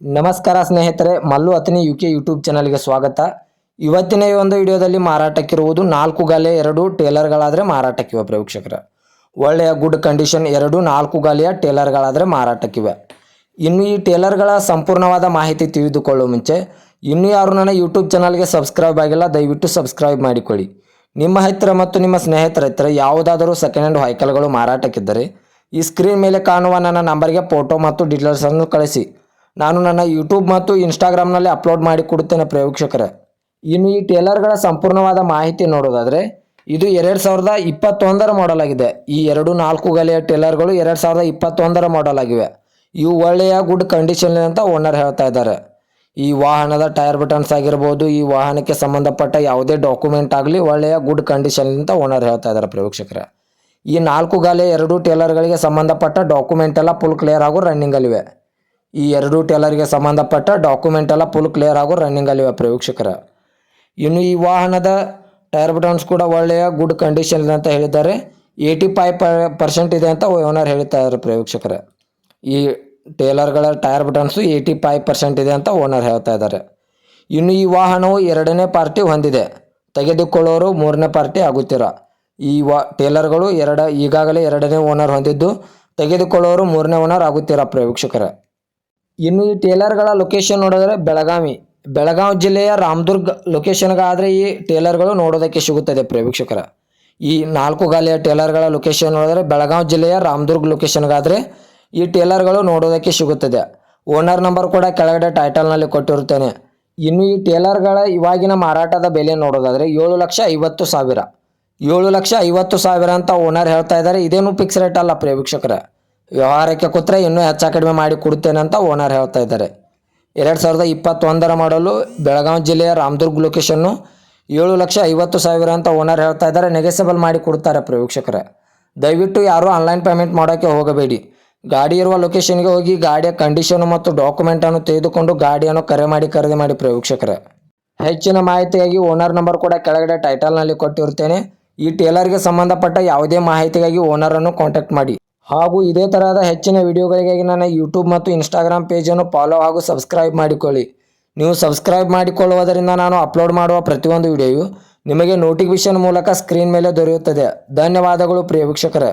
ನಮಸ್ಕಾರ ಸ್ನೇಹಿತರೆ, Mallu Athani U K YouTube ಚಾನಲ್ಗೆ ಸ್ವಾಗತ. ಇವತ್ತಿನ ಈ ಒಂದು ವಿಡಿಯೋದಲ್ಲಿ ಮಾರಾಟಕ್ಕಿರುವುದು ನಾಲ್ಕು ಗಾಲೆ ಎರಡು ಟೇಲರ್ಗಳಾದರೆ ಮಾರಾಟಕ್ಕಿವೆ ಪ್ರೇಕ್ಷಕರ. ಒಳ್ಳೆಯ ಗುಡ್ ಕಂಡೀಷನ್ ಎರಡು, ನಾಲ್ಕು ಗಾಲಿಯ ಟೇಲರ್ಗಳಾದರೆ ಮಾರಾಟಕ್ಕಿವೆ. ಇನ್ನು ಈ ಟೇಲರ್ಗಳ ಸಂಪೂರ್ಣವಾದ ಮಾಹಿತಿ ತಿಳಿದುಕೊಳ್ಳುವ ಮುಂಚೆ, ಇನ್ನೂ ಯಾರು ನನ್ನ ಯೂಟ್ಯೂಬ್ ಚಾನಲ್ಗೆ ಸಬ್ಸ್ಕ್ರೈಬ್ ಆಗಿಲ್ಲ, ದಯವಿಟ್ಟು ಸಬ್ಸ್ಕ್ರೈಬ್ ಮಾಡಿಕೊಳ್ಳಿ. ನಿಮ್ಮ ಹತ್ತಿರ ಮತ್ತು ನಿಮ್ಮ ಸ್ನೇಹಿತರ ಹತ್ತಿರ ಯಾವುದಾದರೂ ಸೆಕೆಂಡ್ ಹ್ಯಾಂಡ್ ವೆಹಿಕಲ್ಗಳು ಮಾರಾಟಕ್ಕಿದ್ದರೆ, ಈ ಸ್ಕ್ರೀನ್ ಮೇಲೆ ಕಾಣುವ ನನ್ನ ನಂಬರ್ಗೆ ಫೋಟೋ ಮತ್ತು ಡೀಟೇಲ್ಸನ್ನು ಕಳಿಸಿ. ನಾನು ನನ್ನ ಯೂಟ್ಯೂಬ್ ಮತ್ತು ಇನ್ಸ್ಟಾಗ್ರಾಮ್ನಲ್ಲಿ ಅಪ್ಲೋಡ್ ಮಾಡಿ ಕೊಡುತ್ತೇನೆ ಪ್ರೇಕ್ಷಕರ. ಇನ್ನು ಈ ಟೇಲರ್ಗಳ ಸಂಪೂರ್ಣವಾದ ಮಾಹಿತಿ ನೋಡೋದಾದರೆ, ಇದು ಎರಡು ಸಾವಿರದ ಇಪ್ಪತ್ತೊಂದರ ಮಾಡೆಲ್ ಆಗಿದೆ. ಈ ಎರಡು ನಾಲ್ಕು ಗಲೆಯ ಟೇಲರ್ಗಳು ಎರಡು ಸಾವಿರದ ಇಪ್ಪತ್ತೊಂದರ ಮಾಡೆಲ್ ಆಗಿವೆ. ಇವು ಒಳ್ಳೆಯ ಗುಡ್ ಕಂಡೀಷನ್ ಅಂತ ಓನರ್ ಹೇಳ್ತಾ ಇದ್ದಾರೆ. ಈ ವಾಹನದ ಟೈರ್ ಬಟನ್ಸ್ ಆಗಿರ್ಬೋದು, ಈ ವಾಹನಕ್ಕೆ ಸಂಬಂಧಪಟ್ಟ ಯಾವುದೇ ಡಾಕ್ಯುಮೆಂಟ್ ಆಗಲಿ ಒಳ್ಳೆಯ ಗುಡ್ ಕಂಡೀಷನ್ ಅಂತ ಓನರ್ ಹೇಳ್ತಾ ಇದ್ದಾರೆ ಪ್ರೇಕ್ಷಕರೇ. ಈ ನಾಲ್ಕು ಗಾಲೆ ಎರಡು ಟೇಲರ್ಗಳಿಗೆ ಸಂಬಂಧಪಟ್ಟ ಡಾಕ್ಯುಮೆಂಟ್ ಎಲ್ಲ ಫುಲ್ ಕ್ಲಿಯರ್ ಆಗೋ ರನ್ನಿಂಗಲ್ಲಿವೆ ಈ ಎರಡು ಟೇಲರ್ಗೆ ಸಂಬಂಧಪಟ್ಟ ಡಾಕ್ಯುಮೆಂಟ್ ಎಲ್ಲ ಫುಲ್ ಕ್ಲಿಯರ್ ಆಗೋ ರನ್ನಿಂಗಲ್ಲಿವೆ ಪ್ರೇಕ್ಷಕರ. ಇನ್ನು ಈ ವಾಹನದ ಟೈರ್ ಬಟನ್ಸ್ ಕೂಡ ಒಳ್ಳೆಯ ಗುಡ್ ಕಂಡೀಷನ್ ಇದೆ ಅಂತ ಹೇಳಿದ್ದಾರೆ. ಏಯ್ಟಿ ಫೈವ್ ಪರ್ಸೆಂಟ್ ಇದೆ ಅಂತ ಓನರ್ ಹೇಳ್ತಾ ಇದ್ದಾರೆ ಪ್ರೇಕ್ಷಕರ. ಈ ಟೇಲರ್ಗಳ tyre buttons eighty five percent ಇದೆ ಅಂತ ಓನರ್ ಹೇಳ್ತಾ ಇದ್ದಾರೆ. ಇನ್ನು ಈ ವಾಹನವು ಎರಡನೇ ಪಾರ್ಟಿ ಹೊಂದಿದೆ. ತೆಗೆದುಕೊಳ್ಳೋರು ಮೂರನೇ ಪಾರ್ಟಿ ಆಗುತ್ತಿರ? ಈ ವಾ, ಟೇಲರ್ಗಳು ಎರಡ, ಈಗಾಗಲೇ ಎರಡನೇ ಓನರ್ ಹೊಂದಿದ್ದು, ತೆಗೆದುಕೊಳ್ಳೋರು ಮೂರನೇ ಓನರ್ ಆಗುತ್ತೀರ ಪ್ರೇಕ್ಷಕರ? ಇನ್ನು ಈ ಟೇಲರ್ಗಳ ಲೊಕೇಶನ್ ನೋಡಿದ್ರೆ ಬೆಳಗಾವಿ ಬೆಳಗಾವಿ ಜಿಲ್ಲೆಯ ರಾಮದುರ್ಗ್ ಲೊಕೇಶನ್ಗಾದರೆ ಈ ಟೇಲರ್ಗಳು ನೋಡೋದಕ್ಕೆ ಸಿಗುತ್ತದೆ ಪ್ರೇಕ್ಷಕರ ಈ ನಾಲ್ಕು ಗಾಲಿಯ ಟೇಲರ್ಗಳ ಲೊಕೇಶನ್ ನೋಡಿದ್ರೆ ಬೆಳಗಾವಿ ಜಿಲ್ಲೆಯ ರಾಮದುರ್ಗ ಲೊಕೇಶನ್ಗಾದರೆ ಈ ಟೇಲರ್ಗಳು ನೋಡೋದಕ್ಕೆ ಸಿಗುತ್ತದೆ. ಓನರ್ ನಂಬರ್ ಕೂಡ ಕೆಳಗಡೆ ಟೈಟಲ್ನಲ್ಲಿ ಕೊಟ್ಟಿರುತ್ತೇನೆ. ಇನ್ನು ಈ ಟೇಲರ್ಗಳ ಇವಾಗಿನ ಮಾರಾಟದ ಬೆಲೆ ನೋಡೋದಾದರೆ ಏಳು ಲಕ್ಷ ಐವತ್ತು ಸಾವಿರ. ಏಳು ಲಕ್ಷ ಐವತ್ತು ಸಾವಿರ ಅಂತ ಓನರ್ ಹೇಳ್ತಾ ಇದ್ದಾರೆ. ಇದೇನು ಫಿಕ್ಸ್ ರೇಟ್ ಅಲ್ಲ ಪ್ರೇಕ್ಷಕರ ವ್ಯವಹಾರಕ್ಕೆ ಕೂತ್ರೆ ಇನ್ನೂ ಹೆಚ್ಚು ಕಡಿಮೆ ಮಾಡಿ ಕೊಡುತ್ತೇನೆ ಅಂತ ಓನರ್ ಹೇಳ್ತಾ ಇದ್ದಾರೆ. ಎರಡು ಸಾವಿರದ ಇಪ್ಪತ್ತೊಂದರ ಮಾಡಲು ಬೆಳಗಾವಿ ಜಿಲ್ಲೆಯ ರಾಮದುರ್ಗ್ ಲೊಕೇಶನ್ನು ಏಳು ಲಕ್ಷ ಐವತ್ತು ಸಾವಿರ ಅಂತ ಓನರ್ ಹೇಳ್ತಾ ಇದ್ದಾರೆ. ನೆಗೆಸಬಲ್ ಮಾಡಿ ಕೊಡ್ತಾರೆ ಪ್ರವೀಕ್ಷಕರೇ ದಯವಿಟ್ಟು ಯಾರೂ ಆನ್ಲೈನ್ ಪೇಮೆಂಟ್ ಮಾಡೋಕ್ಕೆ ಹೋಗಬೇಡಿ. ಗಾಡಿ ಇರುವ ಲೊಕೇಶನ್ಗೆ ಹೋಗಿ ಗಾಡಿಯ ಕಂಡೀಷನ್ ಮತ್ತು ಡಾಕ್ಯುಮೆಂಟನ್ನು ತೆಗೆದುಕೊಂಡು ಗಾಡಿಯನ್ನು ಕರೆ ಮಾಡಿ ಖರೀದಿ ಮಾಡಿ ಪ್ರವೀಕ್ಷಕರೇ ಹೆಚ್ಚಿನ ಮಾಹಿತಿಗಾಗಿ ಓನರ್ ನಂಬರ್ ಕೂಡ ಕೆಳಗಡೆ ಟೈಟಲ್ನಲ್ಲಿ ಕೊಟ್ಟಿರ್ತೇನೆ ಈ ಟೇಲರ್ಗೆ ಸಂಬಂಧಪಟ್ಟ ಯಾವುದೇ ಮಾಹಿತಿಗಾಗಿ ಓನರನ್ನು ಕಾಂಟ್ಯಾಕ್ಟ್ ಮಾಡಿ. ಹಾಗೂ ಇದೇ ತರಹದ ಹೆಚ್ಚಿನ ವಿಡಿಯೋಗಳಿಗಾಗಿ ನನ್ನ ಯೂಟ್ಯೂಬ್ ಮತ್ತು ಇನ್ಸ್ಟಾಗ್ರಾಮ್ ಪೇಜನ್ನು ಫಾಲೋ ಹಾಗೂ ಸಬ್ಸ್ಕ್ರೈಬ್ ಮಾಡಿಕೊಳ್ಳಿ. ನೀವು ಸಬ್ಸ್ಕ್ರೈಬ್ ಮಾಡಿಕೊಳ್ಳುವುದರಿಂದ ನಾನು ಅಪ್ಲೋಡ್ ಮಾಡುವ ಪ್ರತಿಯೊಂದು ವಿಡಿಯೋಯು ನಿಮಗೆ ನೋಟಿಫಿಕೇಶನ್ ಮೂಲಕ ಸ್ಕ್ರೀನ್ ಮೇಲೆ ದೊರೆಯುತ್ತದೆ. ಧನ್ಯವಾದಗಳು ಪ್ರಿಯ ವೀಕ್ಷಕರೇ.